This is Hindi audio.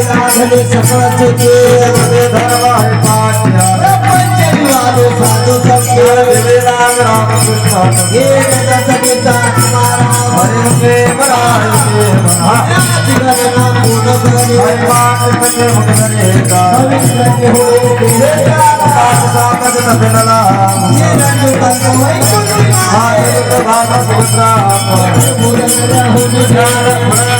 साधने सकळ चुके धर्म आहे पाठ्या पंचविवादे साधू संके वेदांग रामकृष्ण हे जगसमेचा मारा हरे प्रेम राय प्रेम नाम पूर्ण करणे हरिमान कसे मुखदरेका पवित्र हो केले साकत नफिनला हे रंजू कंद वैकुंठ हायत भाग पुत्रा पूर्ण होणे ज्ञान पुरण नंदला तुरंत माझ्या हरे प्रेम राय प्रेम हरे आस हरे राम